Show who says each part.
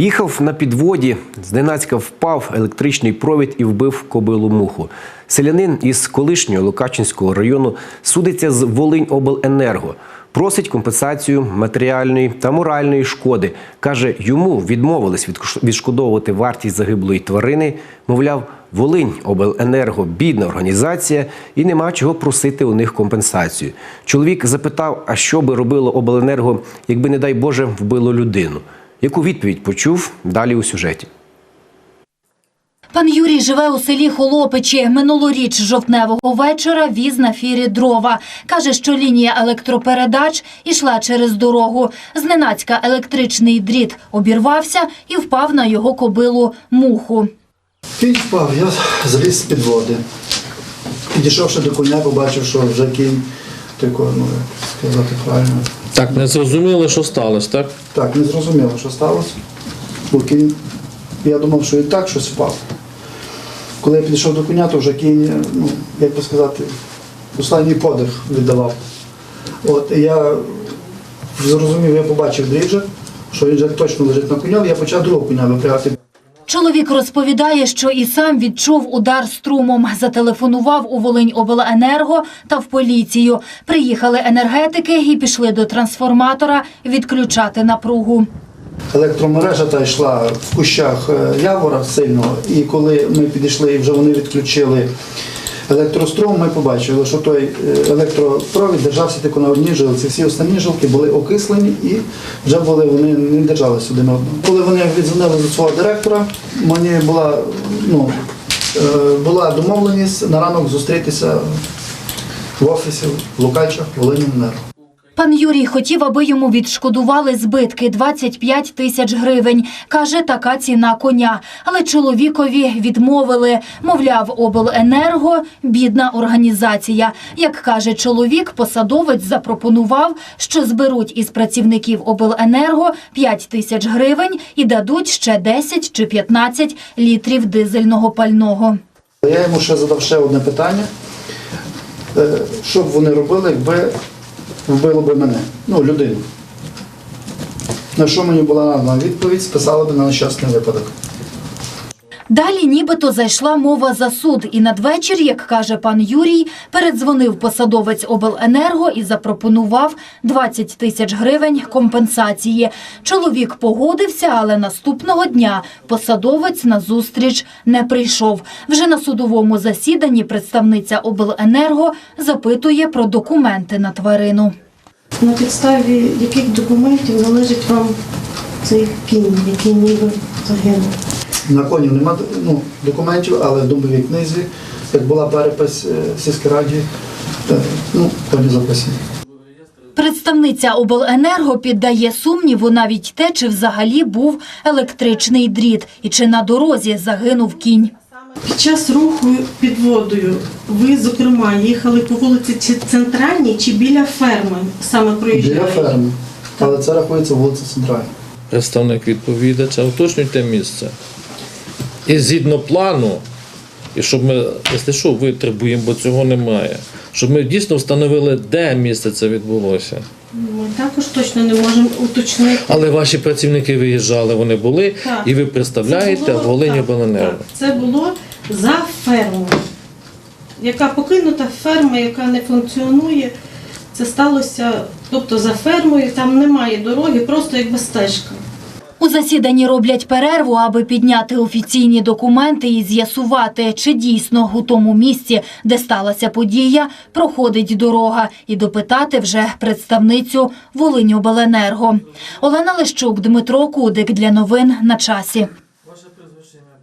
Speaker 1: Їхав на підводі, зненацька впав електричний провід і вбив кобилу муху. Селянин із колишнього Лукачинського району судиться з Волиньобленерго. Просить компенсацію матеріальної та моральної шкоди. Каже, йому відмовились відшкодовувати вартість загиблої тварини. Мовляв, Волинь обленерго бідна організація і нема чого просити у них компенсацію. Чоловік запитав, а що би робило обленерго, якби, не дай Боже, вбило людину. Яку відповідь почув далі у сюжеті?
Speaker 2: Пан Юрій живе у селі Холопичі. Минулоріч жовтневого вечора віз на фірі дрова. Каже, що лінія електропередач ішла через дорогу. Зненацька електричний дріт обірвався і впав на його кобилу муху.
Speaker 3: Кінь впав, я заліз з під води. Підійшовши до коня, побачив, що вже кінь такий, ну сказати правильно.
Speaker 4: Так, не зрозуміли, що сталося, так?
Speaker 3: Так, не зрозуміло, що сталося. Бо кінь, я думав, що і так щось впав. Коли я підійшов до коня, то вже кінь, ну, як би сказати, останній подих віддавав. От і я зрозумів, я побачив дріджик, що він вже точно лежить на коня, я почав другого коня випрягати.
Speaker 2: Чоловік розповідає, що і сам відчув удар струмом. Зателефонував у Волиньобленерго та в поліцію. Приїхали енергетики і пішли до трансформатора відключати напругу.
Speaker 3: Електромережа та йшла в кущах е, явора сильного, і коли ми підійшли і вже вони відключили електрострум, ми побачили, що той е, електропровід держався тільки на одній жилці. Всі останні жилки були окислені і вже були вони не держалися один одного. Коли вони відзвонили до свого директора, мені була, ну, е, була домовленість на ранок зустрітися в офісі в Лукачах, Волиніненерго.
Speaker 2: Пан Юрій хотів, аби йому відшкодували збитки 25 тисяч гривень. Каже, така ціна коня. Але чоловікові відмовили. Мовляв, обленерго бідна організація. Як каже чоловік, посадовець запропонував, що зберуть із працівників обленерго 5 тисяч гривень і дадуть ще 10 чи 15 літрів дизельного пального.
Speaker 3: Я йому ще задав ще одне питання. Е, Що б вони робили, якби вбило б мене, ну, людину. На що мені була відповідь, списала б на нещасний випадок.
Speaker 2: Далі нібито зайшла мова за суд, і надвечір, як каже пан Юрій, передзвонив посадовець обленерго і запропонував 20 тисяч гривень компенсації. Чоловік погодився, але наступного дня посадовець на зустріч не прийшов. Вже на судовому засіданні представниця обленерго запитує про документи на тварину.
Speaker 5: На підставі яких документів належить вам цей кінь, який ніби загинув?
Speaker 3: На коні нема ну, документів, але в домовій книзі, як була перепис е, в сільській раді, ну, коні записані.
Speaker 2: Представниця обленерго піддає сумніву навіть те, чи взагалі був електричний дріт і чи на дорозі загинув кінь.
Speaker 5: Під час руху під водою ви, зокрема, їхали по вулиці чи центральній чи біля ферми саме
Speaker 3: Біля
Speaker 5: проїжджали?
Speaker 3: ферми. Але це рахується вулиця Центральна.
Speaker 4: Представник відповідача, уточнюйте місце. І згідно плану, і щоб ми, якщо що, витребуємо, бо цього немає. Щоб ми дійсно встановили, де місце це відбулося.
Speaker 5: Ми також точно не можемо уточнити.
Speaker 4: Але ваші працівники виїжджали, вони були,
Speaker 5: Так.
Speaker 4: і ви представляєте Волинь
Speaker 5: так, Це було за фермою. Яка покинута ферма, яка не функціонує. Це сталося, тобто за фермою, там немає дороги, просто якби стежка.
Speaker 2: Засіданні роблять перерву, аби підняти офіційні документи і з'ясувати, чи дійсно у тому місці, де сталася подія, проходить дорога, і допитати вже представницю Волиньобленерго. Олена Лещук, Дмитро Кудик для новин на часі.